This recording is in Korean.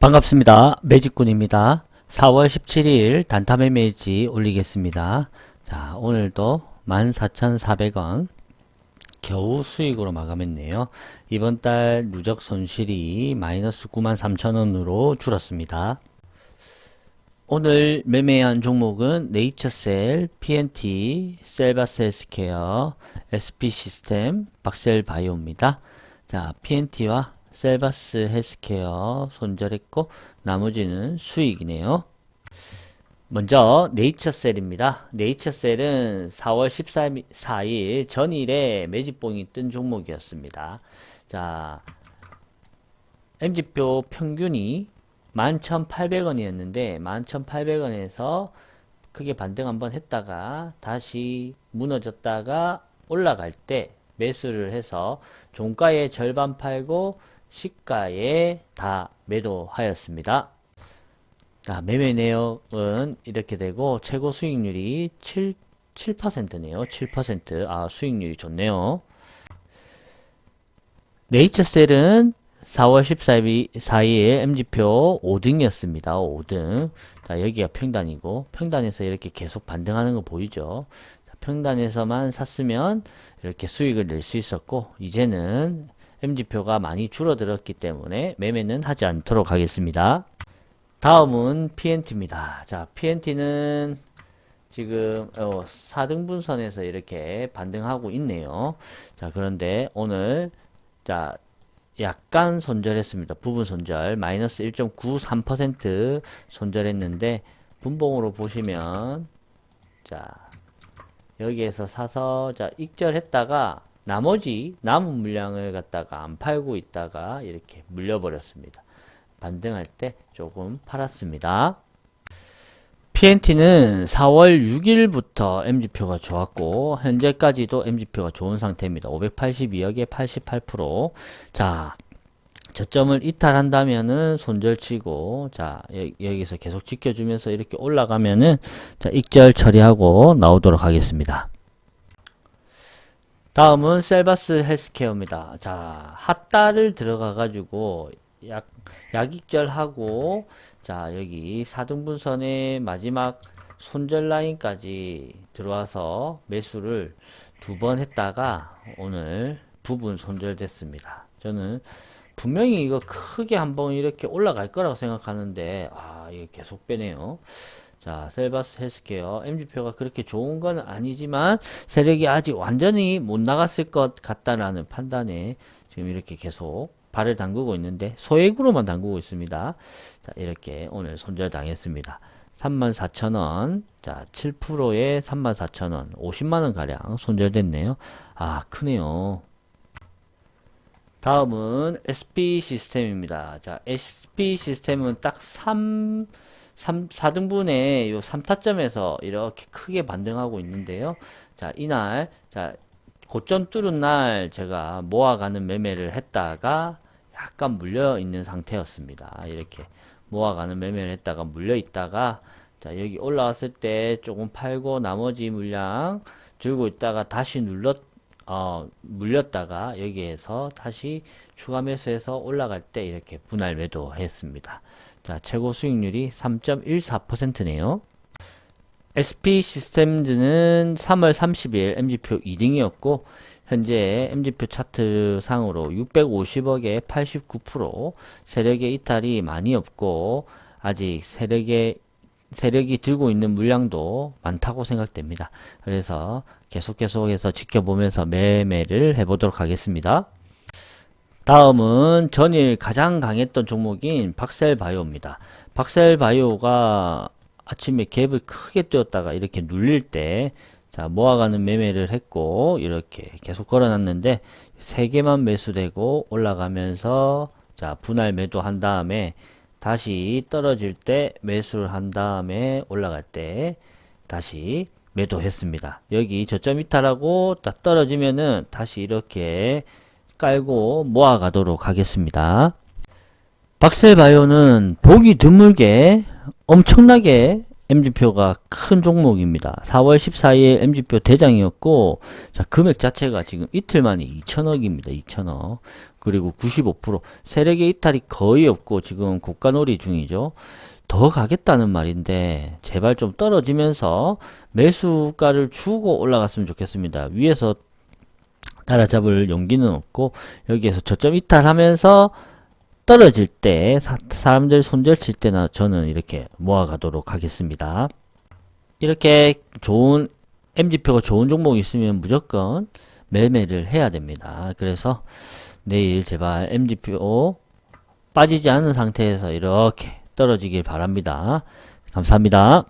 반갑습니다. 매직군입니다. 4월 17일 단타매 매지 올리겠습니다. 자, 오늘도 14,400원 겨우 수익으로 마감했네요. 이번 달 누적 손실이 마이너스 93,000원으로 줄었습니다. 오늘 매매한 종목은 네이처셀, PNT, 셀바스 헬스케어, SP 시스템, 박셀 바이오입니다. 자, PNT와 셀바스 헬스케어 손절했고 나머지는 수익이네요. 먼저 네이처셀입니다. 네이처셀은 4월 14일 전일에 매집봉이 뜬 종목이었습니다. 자, MG표 평균이 11,800원이었는데 11,800원에서 크게 반등 한번 했다가 다시 무너졌다가 올라갈 때 매수를 해서 종가의 절반 팔고 시가에 다 매도하였습니다. 자, 매매 내역은 이렇게 되고 최고 수익률이 7, 7%네요. 7%. 아, 수익률이 좋네요. 네이처셀은 4월 14일 4일 MG표 5등이었습니다. 5등. 자, 여기가 평단이고 평단에서 이렇게 계속 반등하는 거 보이죠? 자, 평단에서만 샀으면 이렇게 수익을 낼 수 있었고 이제는 MG표가 많이 줄어들었기 때문에 매매는 하지 않도록 하겠습니다. 다음은 PNT입니다. 자, PNT는 지금 어, 4등분선에서 이렇게 반등하고 있네요. 자, 그런데 오늘 자 약간 손절했습니다. 부분 손절 마이너스 1.93% 손절했는데 분봉으로 보시면 자 여기에서 사서 자 익절했다가 나머지 남은 물량을 갖다가 안 팔고 있다가 이렇게 물려버렸습니다. 반등할 때 조금 팔았습니다. PNT는 4월 6일부터 MG표가 좋았고 현재까지도 MG표가 좋은 상태입니다. 582억에 88%. 자, 저점을 이탈한다면은 손절치고 자, 여, 여기서 계속 지켜주면서 이렇게 올라가면은 자, 익절 처리하고 나오도록 하겠습니다. 다음은 셀바스 헬스케어입니다. 자, 핫달을 들어가 가지고 약 약익절하고 자, 여기 4등분선의 마지막 손절 라인까지 들어와서 매수를 두 번 했다가 오늘 부분 손절됐습니다. 저는 분명히 이거 크게 한번 이렇게 올라갈 거라고 생각하는데 아, 이거 계속 빼네요. 자, 셀바스 헬스케어 MG표가 그렇게 좋은 건 아니지만 세력이 아직 완전히 못 나갔을 것 같다라는 판단에 지금 이렇게 계속 발을 담그고 있는데 소액으로만 담그고 있습니다. 자, 이렇게 오늘 손절 당했습니다. 34,000원. 자, 7%에 34,000원. 50만원 가량 손절됐네요. 아, 크네요. 다음은 SP 시스템입니다. 자, SP 시스템은 딱 3, 3, 4등분의 요 3타점에서 이렇게 크게 반등하고 있는데요. 자, 이날, 자, 고점 뚫은 날 제가 모아가는 매매를 했다가 약간 물려 있는 상태였습니다. 이렇게 모아가는 매매를 했다가 물려 있다가 자 여기 올라왔을 때 조금 팔고 나머지 물량 들고 있다가 다시 눌렀 어 물렸다가 여기에서 다시 추가 매수해서 올라갈 때 이렇게 분할 매도 했습니다. 자 최고 수익률이 3.14%네요. SP 시스템즈는 3월 30일 MG표 2등이었고 현재 MG표 차트 상으로 650억에 89% 세력의 이탈이 많이 없고 아직 세력의 세력이 들고 있는 물량도 많다고 생각됩니다. 그래서 계속 계속해서 지켜보면서 매매를 해보도록 하겠습니다. 다음은 전일 가장 강했던 종목인 박셀바이오입니다. 박셀바이오가 아침에 갭을 크게 띄웠다가 이렇게 눌릴 때 자, 모아가는 매매를 했고, 이렇게 계속 걸어놨는데, 3개만 매수되고, 올라가면서, 자, 분할 매도한 다음에, 다시 떨어질 때 매수를 한 다음에, 올라갈 때, 다시 매도했습니다. 여기 저점 이탈하고, 딱 떨어지면은, 다시 이렇게 깔고 모아가도록 하겠습니다. 박셀바이오는 보기 드물게 엄청나게 MG표가 큰 종목입니다. 4월 14일 MG표 대장이었고, 자, 금액 자체가 지금 이틀 만에 2천억입니다. 2천억. 그리고 95% 세력의 이탈이 거의 없고 지금 고가놀이 중이죠. 더 가겠다는 말인데 제발 좀 떨어지면서 매수가를 주고 올라갔으면 좋겠습니다. 위에서 따라잡을 용기는 없고 여기에서 저점 이탈하면서 떨어질 때 사, 사람들 손절 칠 때나 저는 이렇게 모아가도록 하겠습니다. 이렇게 좋은 MG표가 좋은 종목이 있으면 무조건 매매를 해야 됩니다. 그래서 내일 제발 MG표 빠지지 않은 상태에서 이렇게 떨어지길 바랍니다. 감사합니다.